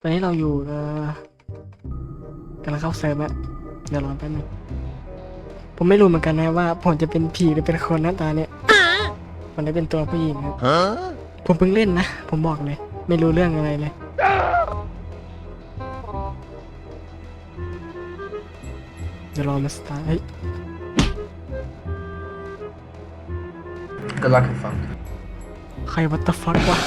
ตอนนี้เราอยู่เอ่อกำลังเข้าเซิร์ฟแล้วเดี๋ยวรอแป๊บนึงผมไม่รู้เหมือนกันนะว่า ผมจะเป็นผีหรือเป็นคนหน้าตาเนี่ยมันได้เป็นตัวผู้หญิงครับผมเพิ่งเล่นนะ ผมบอกเลย ไม่รู้เรื่องอะไรเลย เดี๋ยวรอมาสตาร์ทเฮ้ย Good luck and fun. ใครวัต t ฟั k วะ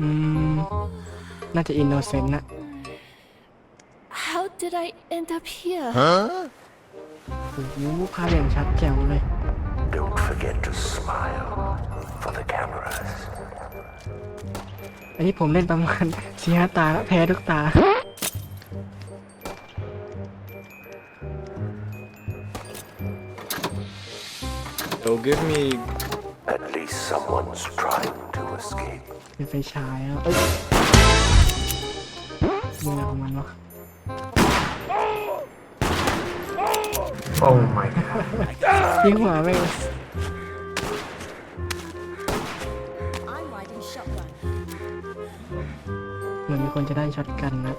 อืม น่าจะอินโนเซนต์นะ How did I end up here? โอ้โหภาพอย่างชัดแจ๋วเลย Don't forget to smile for the cameras. อันนี้ผมเล่นประมาณ สี่ห้าตาแล้วแพ้ทุกตา So give me At least someone's trying to escape. เป็นไฟฉายแล้วเอ้ยยิงอะไรของมันวะ Oh my god. ยิงหัวไม่ง I'm riding shotgun. เหมือนมีคนจะได้ช็อตกันนะ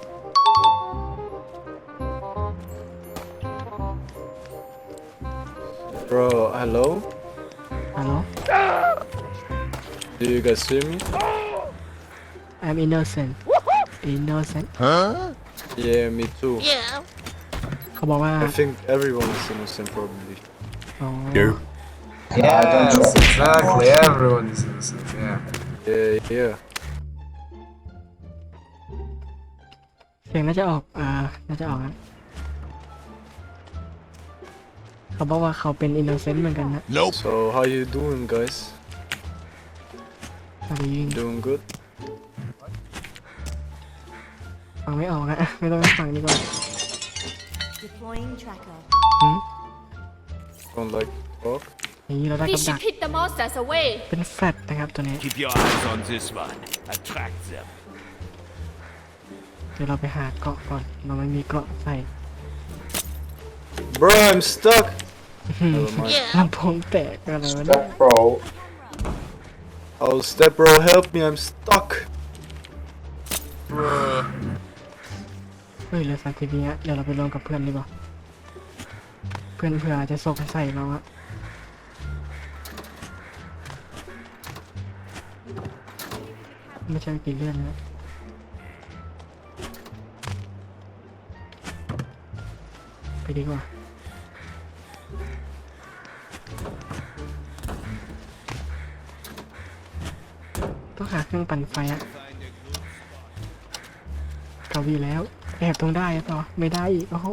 bro, hello? ฮัลโหล Do you guys see me? I'm innocent innocent Yeah, me too. เขาบอกว่า I think everyone is innocent probably. อ๋อ Yes, exactly. Everyone is innocent. Yeah. Yeah, yeah. เสียงน่าจะออก อ่า น่าจะออกนะ เขาบอกว่าเขาเป็น innocent เหมือนกันนะ So how you doing guys? เขาไปยิง Doing good? ฟังไม่ออกนะ ไม่ต้องฟังดีกว่า Deploying tracker. หืม Don't like talk? อย่างนี้เราได้ We กับดั should ก keep the monsters away. เป็นแฟลตนะครับตัวนี้ Keep your eyes on this one. Attract them. เดี๋ยวเราไปหาเกาะก่อน เราไม่มีเกาะใส่ Bro, I'm stuck! Never mind. ลำโพงแตกอะไรวะเนี่ย bro. Oh, step bro, help me, I'm stuck! เฮ้ยเหลือสามสิบวิอะเดี๋ยวเราไปรวมกับเพื่อนดีกว่าเพื่อนเผื่ออาจจะส่งใส่เราอะไม่ใช่กี่เรื่องนะไปดีกว่า ต้องหาเครื่องปั่นไฟอะเกาวีแล้ว แอบตรงได้หรือเปล่าไม่ได้อีก โอ้โห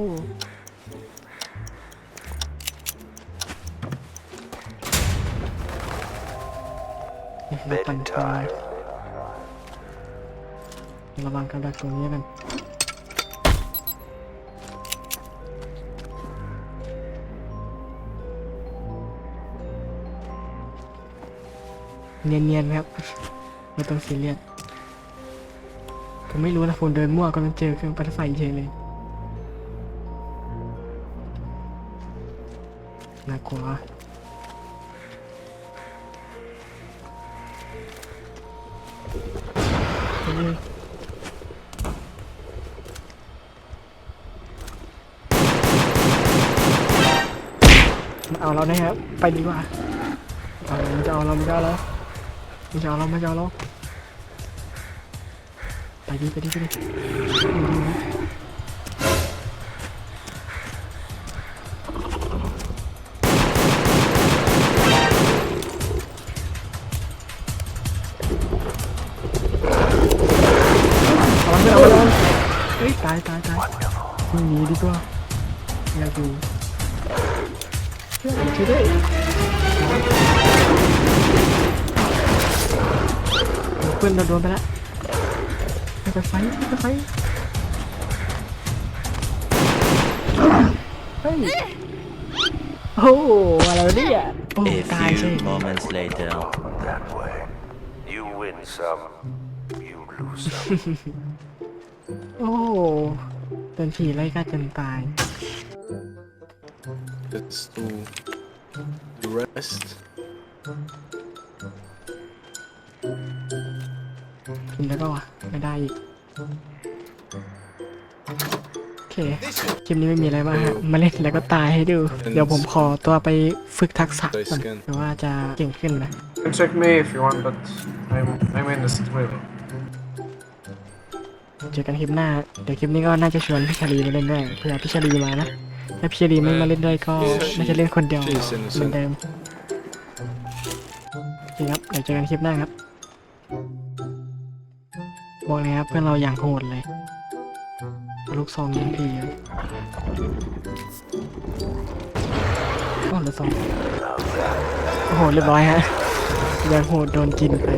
นี่คือปั่นไฟระวังกับดักตรงนี้กันเนียนๆครับ ไม่ต้องซีเรียสผมไม่รู้นะผมเดินมั่วก็ต้องเจอเครื่องปั่นไฟเฉยเลยน่ากลัวเฮ้ยมาเอาเราแนะครับ ไปดีกว่าเอาเรามันจะเอาเราไมันจะเอาเรามันจะเอาเรามันจะเอาเราไปดิไปดิไปดิเฮ้ยตายตายตายมึงหนีดีกว่าอยากอยู่ช่วยช่วยด้วยเพื่อนเราโดนไปแล้วไปไฟไปไฟเฮ้ยโอ้โหอะไรวะเนี่ยโอ้ A ตายใช่ few moments later. That way. You win some, you lose some. โอ้โดนผีไล่กัดจนตาย Let's do the rest. นได้ปะวะ ไม่ได้อีก โอเค คลิปนี้ไม่มีอะไรมากฮะมาเล่นแล้วก็ตายให้ดู เดี๋ยวผมขอตัวไปฝึกทักษะก่อนหรือว่าจะเก่งขึ้นนะ You can check me if you want, but I'm I'm innocent really. เจอกันคลิปหน้า เดี๋ยวคลิปนี้ก็น่าจะชวนพี่ชาลีมาเล่นด้วยเผื่อพี่ชาลีมานะ ถ้าพี่ชาลีไม่มาเล่นด้วยก็น่าจะเล่นคนเดียวเหมือนเดิมโอเคครับ เดี๋ยวเจอกันคลิปหน้าครับ บอกเลยครับเพื่อนเราอย่างโหดเลย ลูกซองยิงผีเลยโอ้ลือสองโอ้โหเรียบร้อยฮะอย่างโหดโดนกินไป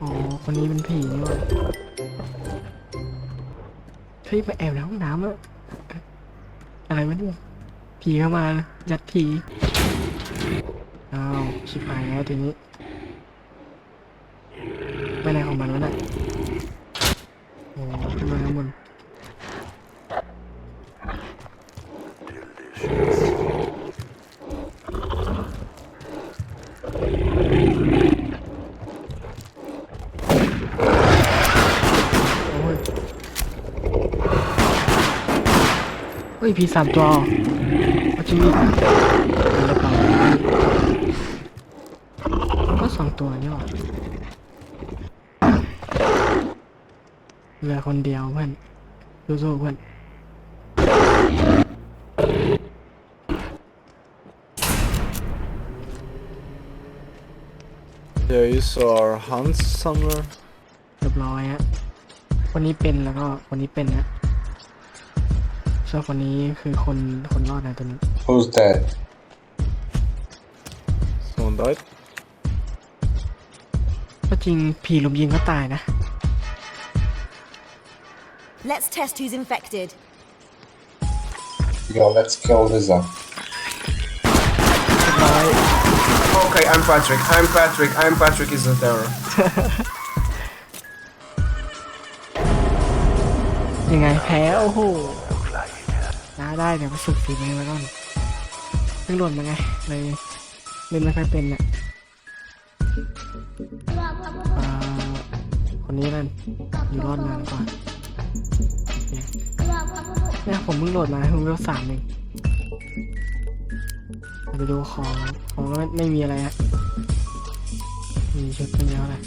อ๋อคนนี้เป็นผีนี่ว่าเฮ้ยมาแอบในห้องน้ำอะอะไรวะเนี่ยผีเข้ามายัดผีอ้าว ชิบหายแล้วทีนี้ไปไหนของมันวะน่ะโอ้ขึ้นมาข้างบนเฮ้ยผีสามตัวจริงดิเรียบร้อยก็ สองตัวนี่หว่าเหลือคนเดียวเพื่อนสู้ๆเพื่อน There is our Hans somewhere. เรียบร้อยฮะคนนี้เป็นแล้วก็คนนี้เป็นนะส่วนคนนี้คือคนคนรอดนะตัวนี้ Who's dead? Someone died. ก็จริงผีลุมยิงก็ตายนะ Let's test who's infected. Yo, let's kill Liza. เรียบร้อย Okay, I'm Patrick. I'm Patrick. I'm Patrick is the terror. ยังไงแพ้ โอ้โหได้ได้เดี๋ยวไปฝึกฝีมือไว้ก่อนเพิ่งหล่นมาไงเลยเล่นไม่ค่อยเป็นอะอ่า คนนี้นั่นอยู่รอดนานกว่าโอเคเนี่ยผมเพิ่งโหลดมาเพิ่งเวลสามเองเราไปดูของของก็ไม่ไม่มีอะไรฮะมีชุดเป็นเยอะเลย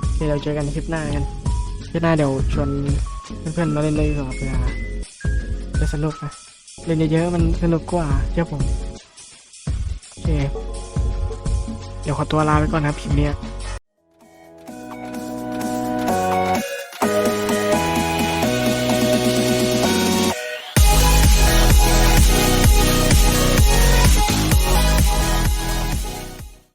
โอเคเราเจอกันในคลิปหน้ากันคลิปหน้าเดี๋ยวชวนเพื่อนๆมาเล่นได้ก่อนเพื่อจะสนุกนะเล่นเยอะๆมันสนุกกว่าเชื่อผมโอเคเดี๋ยวขอตัวลาไปก่อนนะครับคลิปเนี้ย